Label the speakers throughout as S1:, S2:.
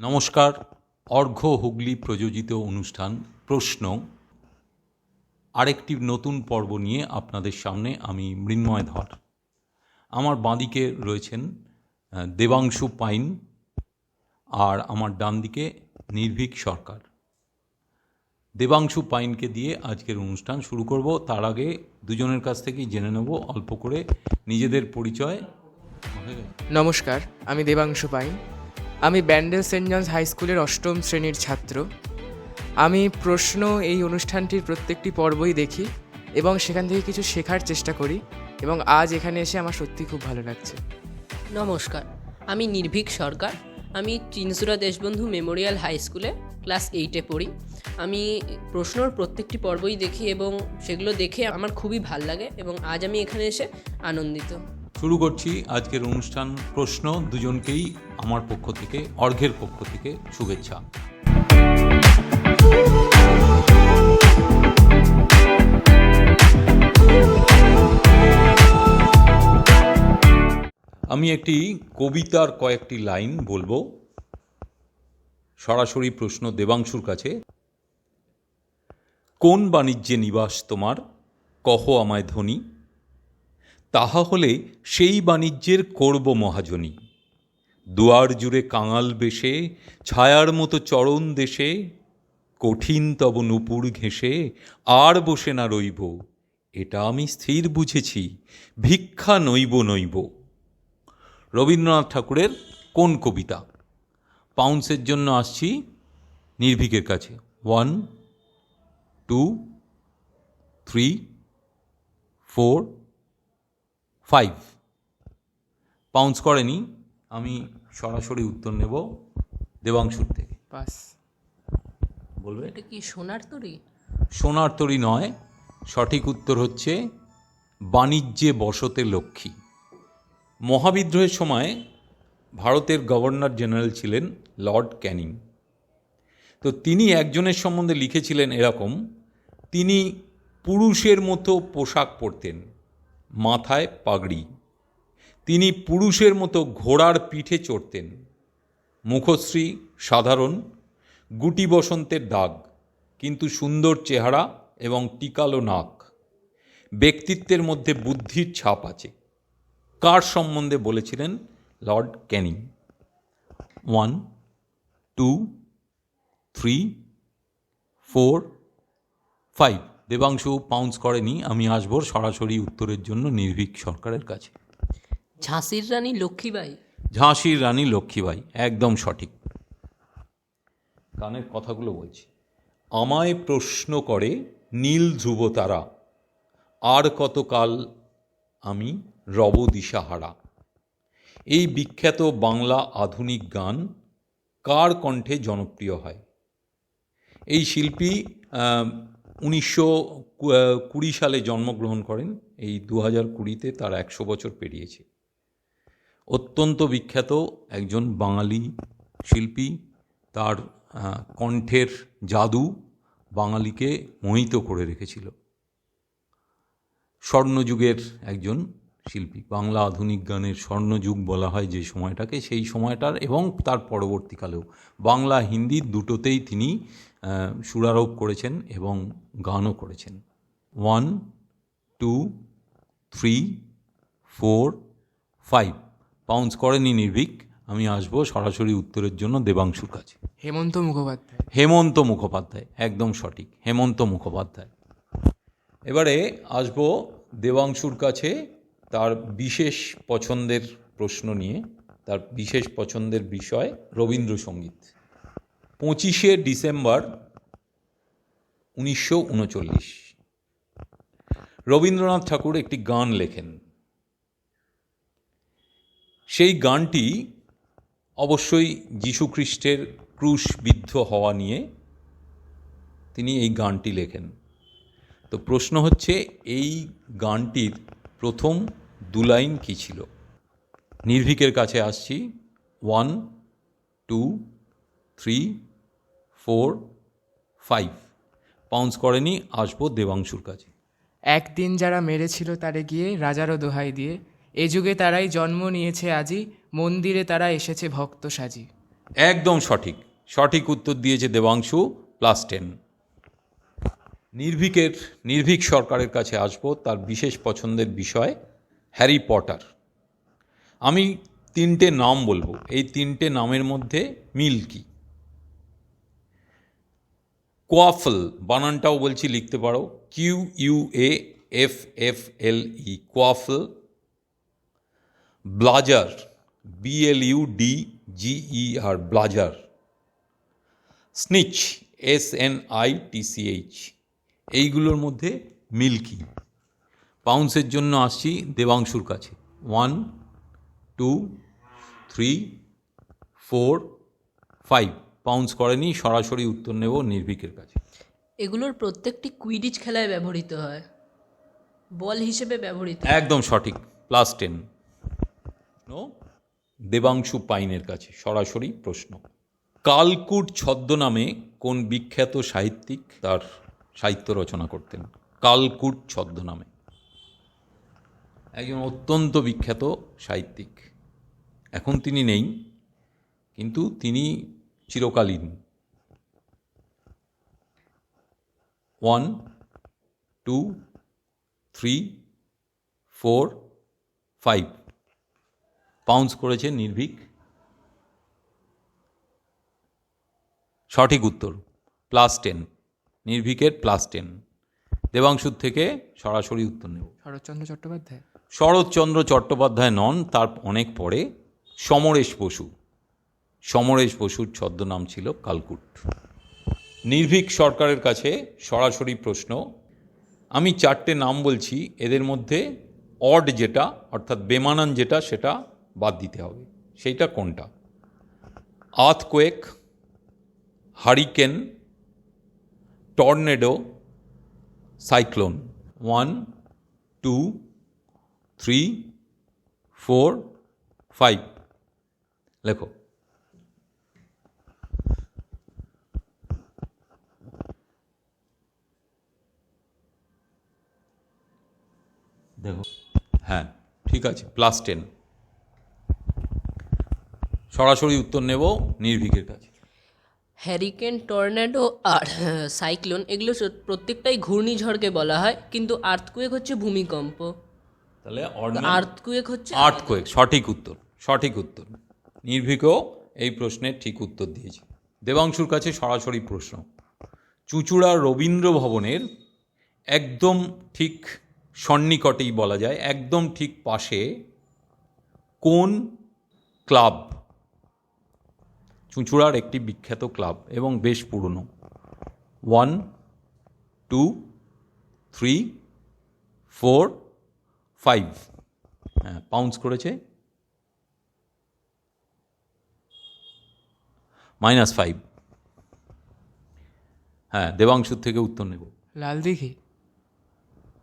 S1: নমস্কার, অর্ঘ্য হুগলি প্রযোজিত অনুষ্ঠান প্রশ্ন। আরেকটি নতুন পর্ব নিয়ে আপনাদের সামনে আমি মৃন্ময় ধর। আমার বাঁদিকে রয়েছেন দেবাংশু পাইন আর আমার ডান দিকে নির্ভীক সরকার। দেবাংশু পাইনকে দিয়ে আজকের অনুষ্ঠান শুরু করব। তার আগে দুজনের কাছ থেকেই জেনে নেব, অল্প করে নিজেদের পরিচয়।
S2: নমস্কার, আমি দেবাংশু পাইন। আমি ব্যান্ডেল সেন্ট জনস হাই স্কুলের অষ্টম শ্রেণির ছাত্র। আমি প্রশ্ন এই অনুষ্ঠানটির প্রত্যেকটি পর্বই দেখি এবং সেখান থেকে কিছু শেখার চেষ্টা করি এবং আজ এখানে এসে আমার সত্যি খুব ভালো লাগছে।
S3: নমস্কার, আমি নির্ভীক সরকার। আমি চিনসুরা দেশবন্ধু মেমোরিয়াল হাই স্কুলে ক্লাস এইটে পড়ি। আমি প্রশ্নর প্রত্যেকটি পর্বই দেখি এবং সেগুলো দেখে আমার খুবই ভালো লাগে এবং আজ আমি এখানে এসে আনন্দিত।
S1: শুরু করছি আজকের অনুষ্ঠান প্রশ্ন দুজনকেই আমার পক্ষ থেকে, অর্ঘের পক্ষ থেকে শুভেচ্ছা। আমি একটি কবিতার কয়েকটি লাইন বলব। সরাসরি প্রশ্ন দেবাংশুর কাছে। কোন বাণিজ্যে নিবাস তোমার? কহ আমায় ধনী তাহা হলে সেই বাণিজ্যের করব মহাজনী। দুয়ার জুড়ে কাঙাল বেশে, ছায়ার মতো চরণ দেশে, কঠিন তব নুপুর ঘেঁষে, আর বসে না রইব। এটা আমি স্থির বুঝেছি, ভিক্ষা নইব নইব। রবীন্দ্রনাথ ঠাকুরের কোন কবিতা? পাউন্সের জন্য আসছি নির্ভীকের কাছে। One, two, three, four five pounce করেনি আমি সরাসরি উত্তর নেব দেবাংশুর থেকে।
S2: বাস।
S1: বলবে?
S3: এটা কি সোনার তরী?
S1: সোনার তরী নয় সঠিক উত্তর হচ্ছে বাণিজ্যে বসতে লক্ষ্মী। মহাবিদ্রোহের সময় ভারতের গভর্নর জেনারেল ছিলেন লর্ড ক্যানিং। তো তিনি একজনের সম্বন্ধে লিখেছিলেন এরকম তিনি পুরুষের মতো পোশাক পরতেন। মাথায় পাগড়ি। তিনি পুরুষের মতো ঘোড়ার পিঠে চড়তেন। মুখশ্রী সাধারণ, গুটি বসন্তের দাগ, কিন্তু সুন্দর চেহারা এবং টিকালো নাক। ব্যক্তিত্বের মধ্যে বুদ্ধির ছাপ আছে। কার সম্বন্ধে বলেছিলেন Lord Canning? One, two, three, four, five. Debanshu pounce করেনি আমি আসব সরাসরি উত্তরের জন্য নির্ভীক সরকারের কাছে।
S3: ঝাঁসির রানী লক্ষ্মীবাই
S1: ঝাঁসির রানী লক্ষ্মীবাই একদম সঠিক। গানের কথাগুলো বলছি। আমায় প্রশ্ন করে নীল ধ্রুব তারা আর কতকাল আমি রব দিশাহারা এই বিখ্যাত বাংলা আধুনিক গান কার কণ্ঠে জনপ্রিয় হয়? এই শিল্পী উনিশশো কুড়ি সালে জন্মগ্রহণ করেন। এই দু হাজার কুড়িতে তার একশো বছর পেরিয়েছে। অত্যন্ত বিখ্যাত একজন বাঙালি শিল্পী। তার কণ্ঠের জাদু বাঙালিকে মোহিত করে রেখেছিল। স্বর্ণযুগের একজন শিল্পী। বাংলা আধুনিক গানের স্বর্ণযুগ বলা হয় যে সময়টাকে সেই সময়টার এবং তার পরবর্তীকালেও। বাংলা হিন্দি দুটোতেই তিনি সুরারোপ করেছেন এবং গানও করেছেন। One two three four five. Pounce করেনি নির্ভীক। আমি আসব সরাসরি উত্তরের জন্য দেবাংশুর কাছে।
S2: হেমন্ত মুখোপাধ্যায়।
S1: হেমন্ত মুখোপাধ্যায় একদম সঠিক। হেমন্ত মুখোপাধ্যায়। এবারে আসব দেবাংশুর কাছে। তার বিশেষ পছন্দের প্রশ্ন নিয়ে, তার বিশেষ পছন্দের বিষয় রবীন্দ্রসঙ্গীত। পঁচিশে ডিসেম্বর উনিশশো উনচল্লিশ। রবীন্দ্রনাথ ঠাকুর একটি গান লেখেন। সেই গানটি অবশ্যই যীশুখ্রিস্টের ক্রুশবিদ্ধ হওয়া নিয়ে তিনি এই গানটি লেখেন। তো প্রশ্ন হচ্ছে, এই গানটির প্রথম দু লাইন কী ছিল? নির্ভীকের কাছে আসছি। One two three four five. Pounce করেনি আসব দেবাংশুর কাছে।
S2: একদিন যারা মেরেছিল তারে গিয়ে রাজারও দোহাই দিয়ে এ যুগে তারাই জন্ম নিয়েছে আজি মন্দিরে তারা এসেছে ভক্ত সাজি।
S1: একদম সঠিক। সঠিক উত্তর দিয়েছে দেবাংশু প্লাস টেন। নির্ভীকের, নির্ভীক সরকারের কাছে আসব তার বিশেষ পছন্দের বিষয় হ্যারি পটার। আমি তিনটে নাম বলব। এই তিনটে নামের মধ্যে মিল কি? কোয়াফল, বানানটাও বলছি লিখতে পারো। Q U A F F L E, quaffle. Bludger, B L U D E R, bludger. Snitch, S N I T C H. এইগুলোর মধ্যে মিল কি পাউন্সের জন্য আসছি দেবাংশুর কাছে। One two three four five. Pounce করেনি সরাসরি উত্তর নেব নির্ভীকের কাছে।
S3: এগুলোর প্রত্যেকটি কুইডিচ খেলায় ব্যবহৃত হয়। বল হিসেবে ব্যবহৃত
S1: একদম সঠিক প্লাস টেন নো? দেবাংশু পাইনের কাছে সরাসরি প্রশ্ন। কালকুট ছদ্মনামে কোন বিখ্যাত সাহিত্যিক তার সাহিত্য রচনা করতেন। কালকুট ছদ্মনামে একজন অত্যন্ত বিখ্যাত সাহিত্যিক। এখন তিনি নেই, কিন্তু তিনি চিরকালীন। One, two, three, four, five. Pounce করেছে নির্ভীক। সঠিক উত্তর প্লাস টেন। নির্ভীকের প্লাস টেন দেবাংশুর থেকে সরাসরি উত্তর নেব।
S2: শরৎচন্দ্র চট্টোপাধ্যায়?
S1: শরৎচন্দ্র চট্টোপাধ্যায় নন তার অনেক পরে সমরেশ বসু। সমরেশ বসুর ছদ্মনাম ছিল কালকুট। নির্ভীক সরকারের কাছে সরাসরি প্রশ্ন আমি চারটে নাম বলছি এদের মধ্যে অড যেটা অর্থাৎ বেমানান যেটা সেটা বাদ দিতে হবে। সেইটা কোনটা? Earthquake hurricane tornado cyclone one two three four five লেখো। দেখো। হ্যাঁ ঠিক আছে প্লাস টেন সরাসরি উত্তর নেব নির্ভীকের কাছে।
S3: হ্যারিকেন টর্নেডো আর সাইক্লোন এগুলো প্রত্যেকটাই ঘূর্ণিঝড়কে বলা হয় কিন্তু আর্থকুয়েক হচ্ছে ভূমিকম্প।
S1: তাহলে
S3: আর্থকুয়েক হচ্ছে
S1: আর্থকুয়েক সঠিক উত্তর সঠিক উত্তর। নির্ভীকও এই প্রশ্নের ঠিক উত্তর দিয়েছে। দেবাংশুর কাছে সরাসরি প্রশ্ন। চুঁচুড়া রবীন্দ্র ভবনের একদম ঠিক সন্নিকটেই বলা যায় একদম ঠিক পাশে কোন ক্লাব চুঁচুড়ার একটি বিখ্যাত ক্লাব এবং বেশ পুরনো। One two three four five. হ্যাঁ পাউন্স করেছে। Minus five. হ্যাঁ দেবাংশুর থেকে উত্তর নেব।
S2: লাল দিঘি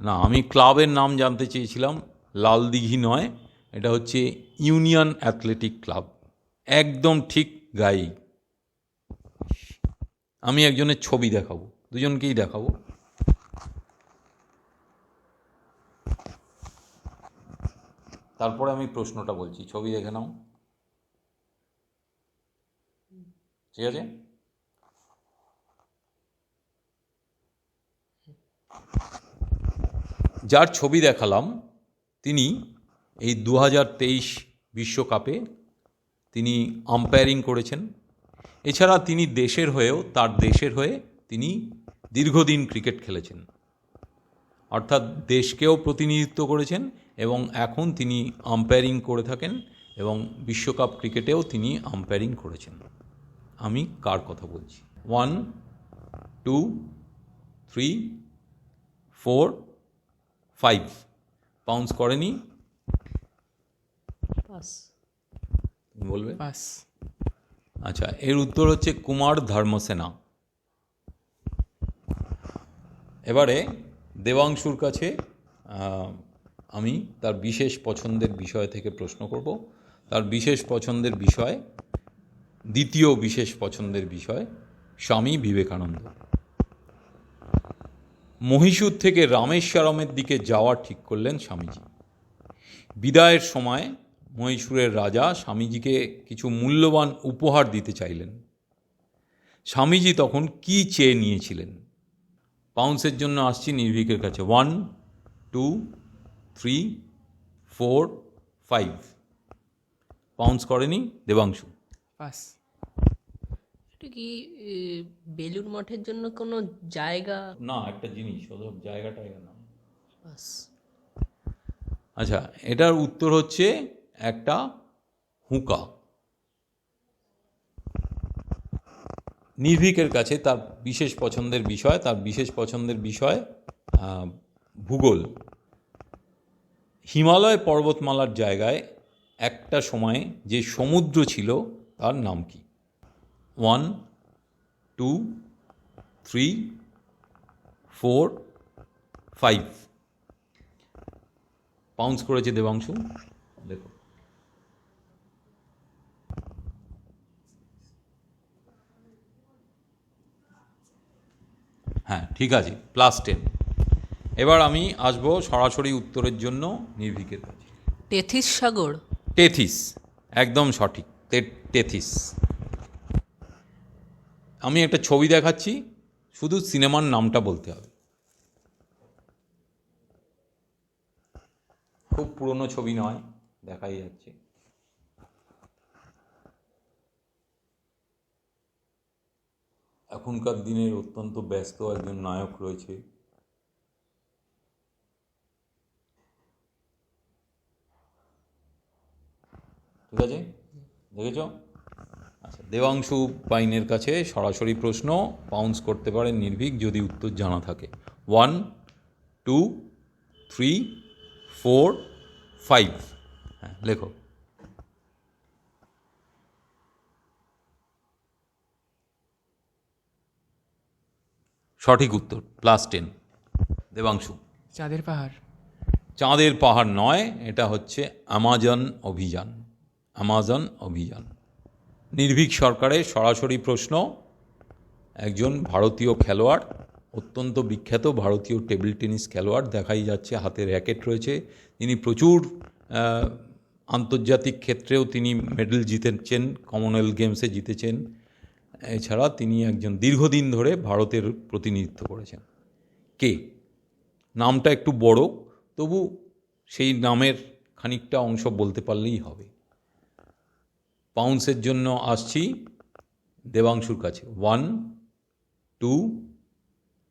S1: না আমি ক্লাবের নাম জানতে চেয়েছিলাম। লাল দিঘি নয় এটা হচ্ছে ইউনিয়ন অ্যাথলেটিক ক্লাব। একদম ঠিক গায়েই আমি একজনের ছবি দেখাবো, দুজনকেই দেখাবো। তারপরে আমি প্রশ্নটা বলছি, ছবি দেখে নাও। ঠিক আছে? যার ছবি দেখালাম, তিনি এই দু বিশ্বকাপে তিনি আম্পায়ারিং করেছেন। এছাড়া তিনি দেশের হয়েও, তার দেশের হয়ে তিনি দীর্ঘদিন ক্রিকেট খেলেছেন। অর্থাৎ দেশকেও প্রতিনিধিত্ব করেছেন এবং এখন তিনি আম্পায়ারিং করে থাকেন এবং বিশ্বকাপ ক্রিকেটেও তিনি আম্পায়ারিং করেছেন। আমি কার কথা বলছি? One two three four five pounce করেনি। বলবে?
S2: পাস
S1: আচ্ছা এর উত্তর হচ্ছে কুমার ধর্মসেনা। এবারে দেবাংশুর কাছে আমি তার বিশেষ পছন্দের বিষয় থেকে প্রশ্ন করব। তার বিশেষ পছন্দের বিষয় দ্বিতীয় বিশেষ পছন্দের বিষয় স্বামী বিবেকানন্দ। মহীশূর থেকে রামেশ্বরমের দিকে যাওয়া ঠিক করলেন স্বামীজি। বিদায়ের সময় মহীশূরের রাজা স্বামীজিকে কিছু মূল্যবান উপহার দিতে চাইলেন। স্বামীজি তখন কি চেয়ে নিয়েছিলেন? পাউন্সের জন্য আসছি নির্ভীকের কাছে। One two three four five. Pounce করেনি? দেবাংশু।
S2: পাস
S3: এটা কি বেলুর মঠের জন্য কোনো জায়গা?
S1: না একটা জিনিস ওসব জায়গা টায়গা না
S3: বাস।
S1: আচ্ছা এটার উত্তর হচ্ছে একটা হুঁকা। নির্ভীকের কাছে তার বিশেষ পছন্দের বিষয়, তার বিশেষ পছন্দের বিষয় ভূগোল। হিমালয় পর্বতমালার জায়গায় একটা সময়ে যে সমুদ্র ছিল, তার নাম কি? One, two, three, four, five. Pounce করেছে দেবাংশু। দেখো। হ্যাঁ ঠিক আছে প্লাস টেন এবার আমি আসব সরাসরি উত্তরের জন্য নির্ভীকের কাছে।
S3: টেথিস সাগর।
S1: টেথিস একদম সঠিক টেথিস আমি একটা ছবি দেখাচ্ছি শুধু সিনেমার নামটা বলতে হবে। খুব পুরনো ছবি নয় দেখাই যাচ্ছে। এখনকার দিনের অত্যন্ত ব্যস্ত একজন নায়ক রয়েছে। ঠিক আছে? দেখেছ? আচ্ছা দেবাংশু পাইনের কাছে সরাসরি প্রশ্ন পাউন্স করতে পারেন নির্ভীক যদি উত্তর জানা থাকে। One two three four five হ্যাঁ লেখো। সঠিক উত্তর প্লাস টেন দেবাংশু।
S2: চাঁদের পাহাড়।
S1: চাঁদের পাহাড় নয় এটা হচ্ছে আমাজন অভিযান। আমাজন অভিযান। নির্ভীক সরকারের সরাসরি প্রশ্ন একজন ভারতীয় খেলোয়াড় অত্যন্ত বিখ্যাত ভারতীয় টেবিল টেনিস খেলোয়াড় দেখাই যাচ্ছে হাতে র্যাকেট রয়েছে। তিনি প্রচুর আন্তর্জাতিক ক্ষেত্রেও তিনি মেডেল জিতেছেন কমনওয়েলথ গেমসে জিতেছেন। এছাড়া তিনি একজন দীর্ঘদিন ধরে ভারতের প্রতিনিধিত্ব করেছেন। কে? নামটা একটু বড় তবু সেই নামের খানিকটা অংশ বলতে পারলেই হবে। পাউন্সের জন্য আসছি দেবাংশুর কাছে। One two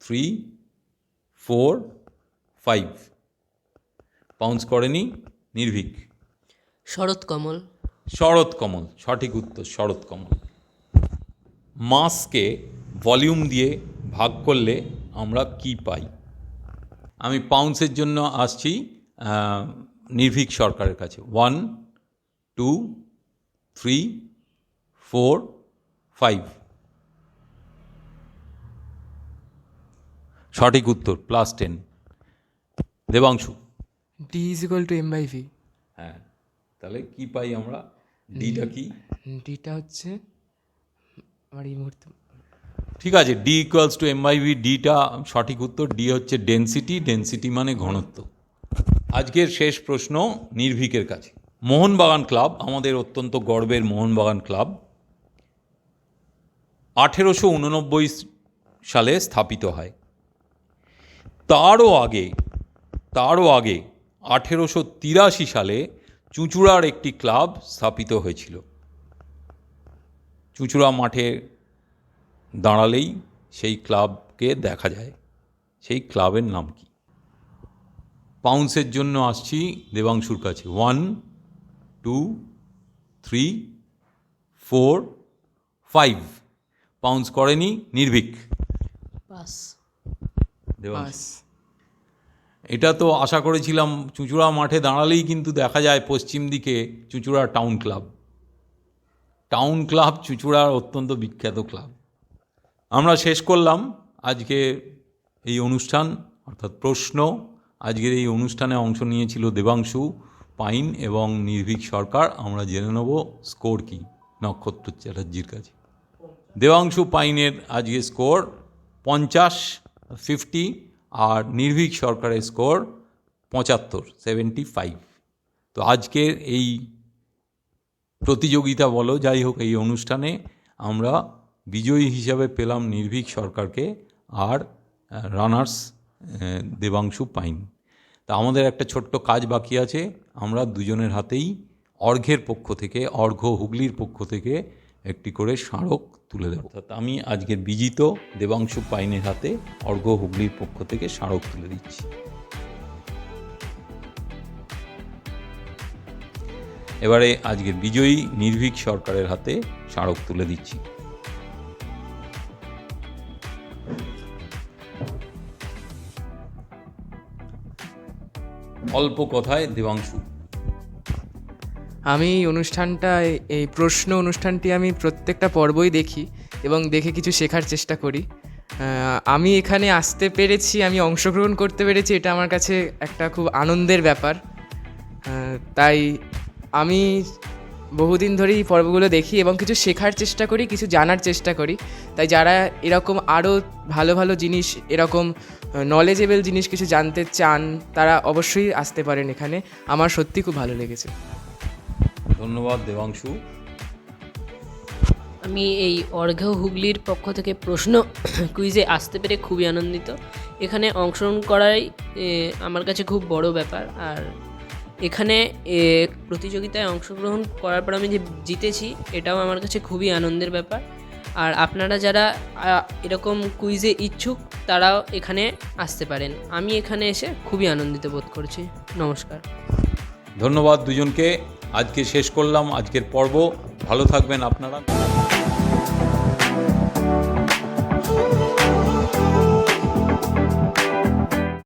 S1: three four five. Pounce করেনি নির্ভীক।
S3: শরৎ কমল।
S1: শরৎ কমল সঠিক উত্তর শরৎ কমল। মাসকে ভলিউম দিয়ে ভাগ করলে আমরা কি পাই? আমি পাউন্সের জন্য আসছি নির্ভীক সরকারের কাছে। One two three four five সঠিক উত্তর plus ten Debanshu.
S2: D is equal to M by V
S1: হ্যাঁ তাহলে কি পাই আমরা? ডিটা কি?
S2: ডিটা হচ্ছে আমার এই মুহূর্তে
S1: ঠিক আছে D equals to M by V ডিটা সঠিক উত্তর ডি হচ্ছে ডেন্সিটি ডেন্সিটি মানে ঘনত্ব। আজকের শেষ প্রশ্ন নির্ভীকের কাছে। মোহনবাগান ক্লাব, আমাদের অত্যন্ত গর্বের মোহনবাগান ক্লাব, আঠেরোশো উননব্বই সালে স্থাপিত হয়। তারও আগে তারও আগে আঠেরোশো তিরাশি সালে চুঁচুড়ার একটি ক্লাব স্থাপিত হয়েছিল। চুঁচুড়া মাঠে দাঁড়ালেই সেই ক্লাবকে দেখা যায়। সেই ক্লাবের নাম কি? পাউন্সের জন্য আসছি দেবাংশুর কাছে। One two three four five. Pounce করেনি নির্ভীক।
S3: পাস।
S1: দেবাংশু। এটা তো আশা করেছিলাম চুঁচুড়া মাঠে দাঁড়ালেই কিন্তু দেখা যায় পশ্চিম দিকে চুঁচুড়া টাউন ক্লাব। টাউন ক্লাব চুঁচুড়ার অত্যন্ত বিখ্যাত ক্লাব আমরা শেষ করলাম আজকে এই অনুষ্ঠান, অর্থাৎ প্রশ্ন। আজকের এই অনুষ্ঠানে অংশ নিয়েছিল দেবাংশু পাইন এবং নির্ভীক সরকার। আমরা জেনে নেব স্কোর কি নক্ষত্র চ্যাটার্জির কাছে। দেবাংশু পাইনের আজকে স্কোর পঞ্চাশ, ফিফটি আর নির্ভীক সরকারের স্কোর পঁচাত্তর, সেভেন্টি ফাইভ। তো আজকের এই প্রতিযোগিতা বলো, যাই হোক, এই অনুষ্ঠানে আমরা বিজয়ী হিসাবে পেলাম নির্ভীক সরকারকে আর রানার্স দেবাংশু পাইন। তা আমাদের একটা ছোট্ট কাজ বাকি আছে। আমরা দুজনের হাতেই অর্ঘের পক্ষ থেকে, অর্ঘ হুগলির পক্ষ থেকে একটি করে স্মারক তুলে দেবো। অর্থাৎ আমি আজকের বিজিত দেবাংশু পাইনের হাতে অর্ঘ হুগলির পক্ষ থেকে স্মারক তুলে দিচ্ছি। এবারে আজকের বিজয়ী নির্ভীক সরকারের হাতে স্মারক তুলে দিচ্ছি। অল্প কথায় দেবাংশু।
S2: আমি অনুষ্ঠানটা এই প্রশ্ন অনুষ্ঠানটি আমি প্রত্যেকটা পর্বই দেখি এবং দেখে কিছু শেখার চেষ্টা করি। আমি এখানে আসতে পেরেছি, আমি অংশগ্রহণ করতে পেরেছি, এটা আমার কাছে একটা খুব আনন্দের ব্যাপার। তাই আমি বহুদিন ধরেই এই পর্বগুলো দেখি এবং কিছু শেখার চেষ্টা করি কিছু জানার চেষ্টা করি। তাই যারা এরকম আরও ভালো ভালো জিনিস এরকম নলেজেবল জিনিস কিছু জানতে চান তারা অবশ্যই আসতে পারেন এখানে। আমার সত্যি খুব ভালো লেগেছে।
S1: ধন্যবাদ দেবাংশু।
S3: আমি এই অর্ঘ্য হুগলির পক্ষ থেকে প্রশ্ন কুইজে আসতে পেরে খুবই আনন্দিত। এখানে অংশগ্রহণ করাই আমার কাছে খুব বড় ব্যাপার। আর এখানে প্রতিযোগিতায় অংশগ্রহণ করার পর আমি যে জিতেছি, এটাও আমার কাছে খুবই আনন্দের ব্যাপার। আর আপনারা যারা এরকম কুইজে ইচ্ছুক, তারাও এখানে আসতে পারেন। আমি এখানে এসে খুবই আনন্দিত বোধ করছি। নমস্কার।
S1: ধন্যবাদ দুজনকে। আজকে শেষ করলাম। আজকের পর্ব। ভালো থাকবেন আপনারা।